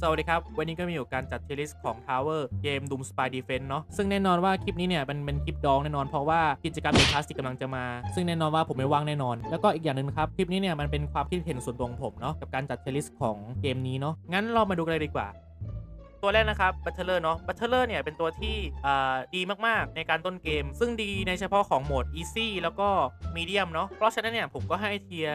สวัสดีครับ วันนี้ก็มีอยู่การจัดเทลิสของ Tower เกม Doom Spy Defense เนาะซึ่งแน่นอนว่าคลิปนี้เนี่ยมันเป็นคลิปดองแน่นอนเพราะว่ากิจกรรมเดคลาสติกกำลังจะมา ซึ่งแน่นอนว่าผมไม่ว่างแน่นอน แล้วก็อีกอย่างหนึ่งครับ คลิปนี้เนี่ยมันเป็นความคิดเห็นส่วนตัวของผมเนาะกับการจัดเทลิสของเกมนี้เนาะงั้นเรามาดูกันเลยดีกว่า ตัวแรกนะครับ Battler เนาะ Battler เนี่ยเป็นตัวที่ดีมากๆ ในการต้นเกม ซึ่งดีในเฉพาะของโหมด Easy แล้วก็ Medium เนาะเพราะฉะนั้นเนี่ยผมก็ให้เทีย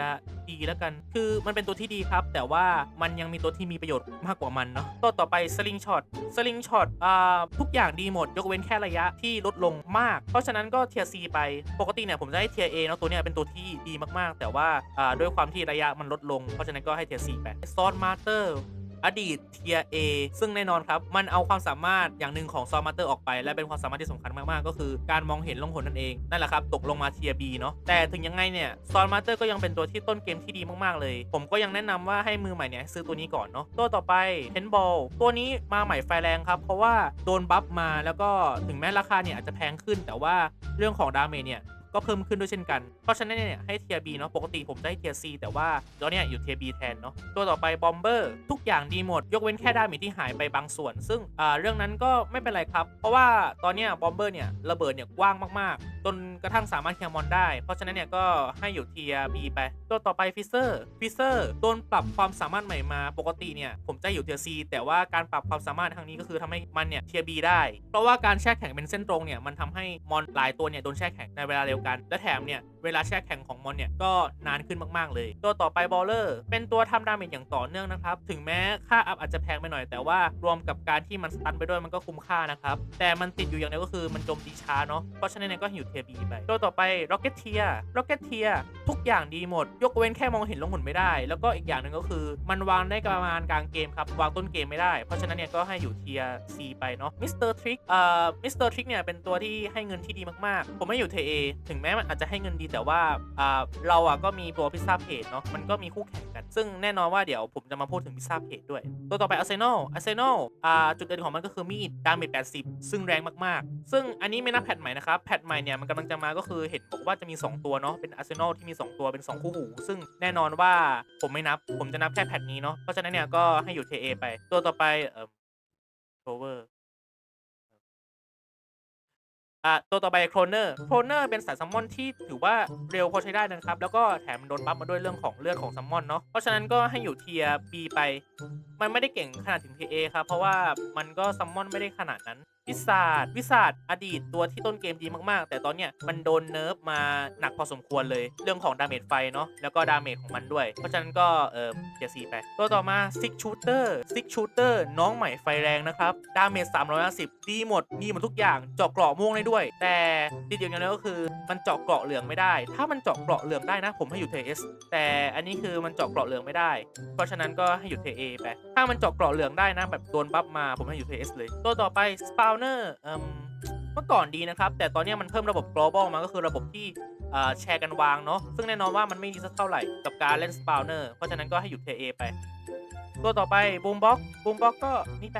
ดีแล้วกัน คือมันเป็นตัวที่ดีครับ แต่ว่ามันยังมีตัวที่มีประโยชน์มากกว่ามันเนาะตัวต่อไป Slingshot Slingshot อ่าทุกอย่างดีหมด ยกเว้นแค่ระยะที่ลดลงมาก เพราะฉะนั้นก็เทีย C ไปปกติเนี่ยผมจะให้เทีย A เนาะตัวเนี้ยเป็นตัวที่ดีมากๆ แต่ว่าอ่าด้วยความที่ระยะมันลดลง เพราะฉะนั้นก็ให้เทีย C ไป Sword Master อ อดีตเทีย A ซึ่งแน่นอนครับ มันเอาความสามารถอย่างหนึ่งของซอมมาเตอร์ออกไป และเป็นความสามารถที่สำคัญมากๆ ก็คือการมองเห็นลงหนนั่นเอง นั่นแหละครับ ตกลงมาเทีย B เนาะแต่ถึงยังไงเนี่ยซอมมาเตอร์ก็ยังเป็นตัวที่ต้นเกมที่ดีมากๆเลย ผมก็ยังแนะนำว่าให้มือใหม่เนี่ยซื้อตัวนี้ก่อนเนาะตัวต่อไปเฮนบอลตัวนี้มาใหม่ไฟแรงครับ เพราะว่าโดนบัฟมาแล้วก็ถึงแม้ราคาเนี่ยอาจจะแพงขึ้นแต่ว่าเรื่องของดาเมจเนี่ย ก็เพิ่มขึ้นด้วยเช่นกัน เพราะฉะนั้นเนี่ยให้เทียบีเนาะปกติผมจะให้เทียซีแต่ว่าตอนเนี้ยอยู่เทียบีแทนเนาะตัวต่อไปบอมเบอร์ทุกอย่างดีหมด ยกเว้นแค่ดาเมจที่หายไปบางส่วน ซึ่งเรื่องนั้นก็ไม่เป็นไรครับ เพราะว่าตอนเนี้ยบอมเบอร์เนี่ยระเบิดเนี่ยกว้างมากๆ จนกระทั่งสามารถเคลียร์มอนได้ เพราะฉะนั้นเนี่ยก็ให้อยู่เทียบีไป ตัวต่อไปฟิเซอร์ฟิเซอร์โดนปรับความสามารถใหม่มาปกติเนี่ยผมจะอยู่เทียซีแต่ว่าการปรับความสามารถทางนี้ก็คือทำให้มันเนี่ยเทียบีได้ เพราะว่าการแช่แข็งเป็นเส้นตรงเนี่ยมันทำให้มอนหลายตัวเนี่ยโดนแช่แข็งในเวลาเร็วกัน และแถมเนี่ย เวลาแช่แข็งของมอนเนี่ย ก็นานขึ้นมากๆเลย ตัวต่อไปบอลเลอร์ เป็นตัวทำดาเมจอย่างต่อเนื่องนะครับ ถึงแม้ค่าอัพอาจจะแพงไปหน่อย แต่ว่ารวมกับการที่มันสตันไปด้วยมันก็คุ้มค่านะครับ แต่มันติดอยู่อย่างเดียวก็คือมันโจมตีช้าเนาะ เพราะฉะนั้นเนี่ยก็อยู่เทียบีไป ตัวต่อไป Rocket Tier Rocket Tier ทุกอย่างดีหมด ยกเว้นแค่มองเห็นลงหุ่นไม่ได้ แล้วก็อีกอย่างหนึ่งก็คือ มันวางได้ประมาณกลางเกมครับวางต้นเกมไม่ได้ เพราะฉะนั้นเนี่ยก็ให้อยู่เทีย C ไปเนาะ Mr. Trick เอ่อ Mr. Trick เนี่ยเป็นตัวที่ให้เงินที่ดีมากๆ ผมไม่อยู่เท A ถึงแม้มันอาจจะให้เงินดีแต่ว่าอ่าเราอะก็มีตัวพิซซ่าเพจเนาะมันก็มีคู่แข่งกัน ซึ่งแน่นอนว่าเดี๋ยวผมจะมาพูดถึงพิซซ่าเพจด้วย ตัวต่อไป Arsenal Arsenal อ่าจุดเด่นของมันก็คือมีดดาเมจ80 ซึ่งแรงมากๆ ซึ่งอันนี้ไม่นับแพทใหม่นะครับแพทใหม่เนี่ยมันกำลังจะมาก็คือเห็นบอกว่าจะมี 2 ตัวเนาะเป็น Arsenal ที่มี 2 ตัวเป็น 2 คู่หู ซึ่งแน่นอนว่าผมไม่นับ ผมจะนับแค่แพทนี้เนาะเพราะฉะนั้นเนี่ยก็ให้อยู่เทเอไป ตัวต่อไปเอ่อโคเวอร์ อะตัวต่อไปโครเนอร์โครเนอร์เป็นสายซัมมอนที่ถือว่าเร็วพอใช้ได้นะครับ แล้วก็แถมโดนบัฟมาด้วยเรื่องของเลือดของซัมมอนเนาะเพราะฉะนั้นก็ให้อยู่เทียบีไป มันไม่ได้เก่งขนาดถึงเทเอครับเพราะว่ามันก็ซัมมอนไม่ได้ขนาดนั้น วิสาดวิสาดอดีตตัวที่ต้นเกมดีมากๆ แต่ตอนเนี้ยมันโดนเนิร์ฟมาหนักพอสมควรเลย เรื่องของดาเมจไฟเนาะแล้วก็ดาเมจของมันด้วย เพราะฉะนั้นก็เออเทียซีไป ตัวต่อมาซิกชูเตอร์ซิกชูเตอร์น้องใหม่ไฟแรงนะครับ ดาเมจ350ดีหมดดีหมดทุกอย่างเจาะเกราะม่วงได้ด้วย แต่ติดอย่างเดียวก็คือมันเจาะเกราะเหลืองไม่ได้ ถ้ามันเจาะเกราะเหลืองได้นะ ผมให้อยู่เทเอสแต่อันนี้คือมันเจาะเกราะเหลืองไม่ได้ เพราะฉะนั้นก็ให้อยู่เทเอไปถ้ามันเจาะเกราะเหลืองได้นะแบบโดนบัฟมาผมให้อยู่เทเอสเลยตัวต่อไปสปาวเนอร์เมื่อก่อนดีนะครับ แต่ตอนนี้มันเพิ่มระบบ global มาก็คือระบบที่แชร์กันวางเนาะซึ่งแน่นอนว่ามันไม่ดีสักเท่าไหร่กับการเล่นสปาวเนอร์เพราะฉะนั้นก็ให้หยุดเทเอไป ตัวต่อไปบูมบ็อกบูมบ็อกก็นี่ไป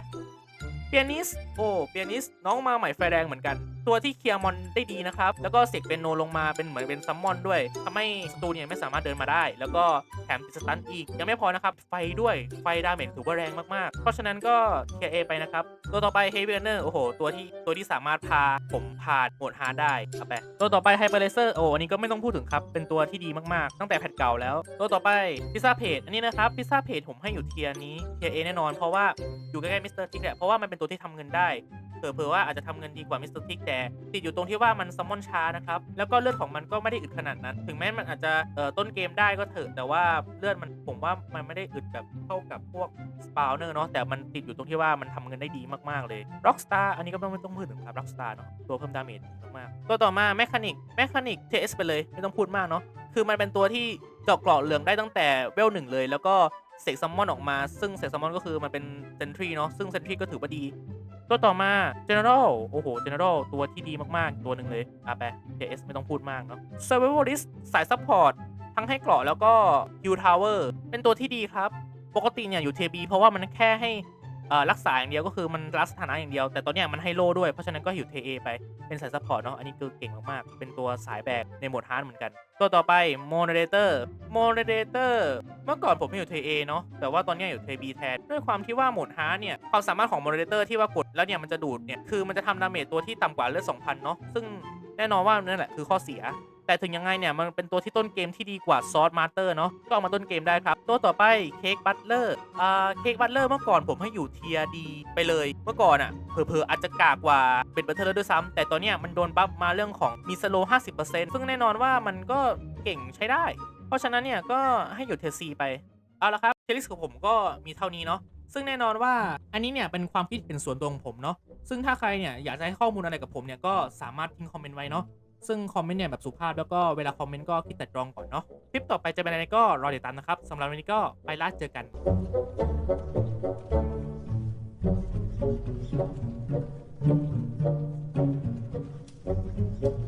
เปียนิสโอ้เปียนิสน้องมาใหม่ไฟแดงเหมือนกัน ตัวที่เคลียร์มอนได้ดีนะครับ แล้วก็เสกเป็นโนลงมาเป็นเหมือนเป็นซัมมอนด้วยทำให้ศัตรูเนี่ยไม่สามารถเดินมาได้ แล้วก็แถมติดสตันอีก ยังไม่พอนะครับ ไฟด้วย ไฟดาเมจถือว่าแรงมากๆ เพราะฉะนั้นก็เคลียร์เอไปนะครับ ตัวต่อไปเฮเวเนอร์ โอ้โห ตัวที่ตัวที่สามารถพาผมผ่านโหมดฮาร์ดได้เอาไป ตัวต่อไปไฮเปอร์เลเซอร์ โอ้อันนี้ก็ไม่ต้องพูดถึงครับ เป็นตัวที่ดีมากๆ ตั้งแต่แพทเก่าแล้ว ตัวต่อไปพิซซ่าเพจอันนี้นะครับพิซซ่าเพจผมให้อยู่เทียร์นี้เทียร์เอแน่นอน เพราะว่าอยู่ใกล้ๆมิสเตอร์ทิกแหละเพราะว่ามันเป็นตัวที่ทำเงินได้ เผื่อๆว่าอาจจะทำเงินดีกว่ามิสเตอร์ทิกแต่ติดอยู่ตรงที่ว่ามันซัมมอนช้านะครับ แล้วก็เลือดของมันก็ไม่ได้อึดขนาดนั้น ถึงแม้มันอาจจะเอ่อต้นเกมได้ก็เถอะแต่ว่าเลือดมันผมว่ามันไม่ได้อึดแบบเท่ากับพวกสปาวเนอร์เนาะแต่มันติดอยู่ตรงที่ว่ามันทำเงินได้ดีมากๆเลย Rockstar อันนี้ก็ไม่ต้องพูดถึงครับ Rockstar เนาะตัวเพิ่มดาเมจมากๆตัวต่อมาแมคานิกแมคานิกเทสไปเลยไม่ต้องพูดมากเนาะคือมันเป็นตัวที่เจาะเกราะเหลืองได้ตั้งแต่เวลหนึ่งเลย แล้วก็เสกซัมมอนออกมา ซึ่งเสกซัมมอนก็คือมันเป็นเซนทรีเนาะซึ่งเซนทรีก็ถือว่าดี ตัวต่อมา General โอ้โห General ตัวที่ดีมากๆ ตัวหนึ่งเลยอะไป JS ไม่ต้องพูดมากเนาะ Survivalist สาย Support ทั้งให้เกราะแล้วก็ Q Tower เป็นตัวที่ดีครับ ปกติเนี่ยอยู่ TB เพราะว่ามันแค่ให้ รักษาอย่างเดียวก็คือมันรักสถานะอย่างเดียว แต่ตัวเนี้มันให้โล่ด้วย เพราะฉะนั้นก็อยู่เทเอไปเป็นสายซัพพอร์ตเนาะอันนี้คือเก่งมากๆ เป็นตัวสายแบกในโหมดฮาร์ดเหมือนกัน ตัวต่อไปโมเดเลเตอร์โมเดเลเตอร์เมื่อก่อนผมไม่อยู่เทเอเนาะแต่ว่าตอนนี้อยู่เทบีแทนด้วยความที่ว่าโหมดฮาร์ดเนี่ยความสามารถของโมเดเลเตอร์ที่ว่ากดแล้วเนี่ยมันจะดูดเนี่ยคือมันจะทำดาเมจตัวที่ต่ำกว่าเลือด2,000เนาะซึ่งแน่นอนว่านั่นแหละคือข้อเสีย แต่ถึงยังไงเนี่ยมันเป็นตัวที่ต้นเกมที่ดีกว่าซอสมาสเตอร์เนาะก็เอามาต้นเกมได้ครับ ตัวต่อไปเค้กบัตเลอร์อ่าเค้กบัตเลอร์เมื่อก่อนผมให้อยู่เทียดีไปเลยเมื่อก่อนอะ่ะเผลอๆอาจจะกากกว่าเป็นบัตเลอร์ด้วยซ้ำแต่ตัวเนี้ยมันโดนบัฟมาเรื่องของมีสโล50%ซึ่งแน่นอนว่ามันก็เก่งใช้ได้ เพราะฉะนั้นเนี่ยก็ให้อยู่เทียซีไปเอาละครับเทลิสของผมก็มีเท่านี้เนาะซึ่งแน่นอนว่าอันนี้เนี่ยเป็นความคิดเห็นส่วนตัวของผมเนาะซึ่งถ้าใครเนี่ยอยากจะให้ข้อมูลอะไรกับผมเนี่ยก็สามารถทิ้งคอมเมนต์ไว้เนาะ ซึ่งคอมเมนต์เนี่ยแบบสุภาพแล้วก็เวลาคอมเมนต์ก็คิดแต่ตรองก่อนเนาะคลิปต่อไปจะเป็นอะไรก็รอติดตามนะครับสำหรับวันนี้ก็ไปล่าเจอกัน Thank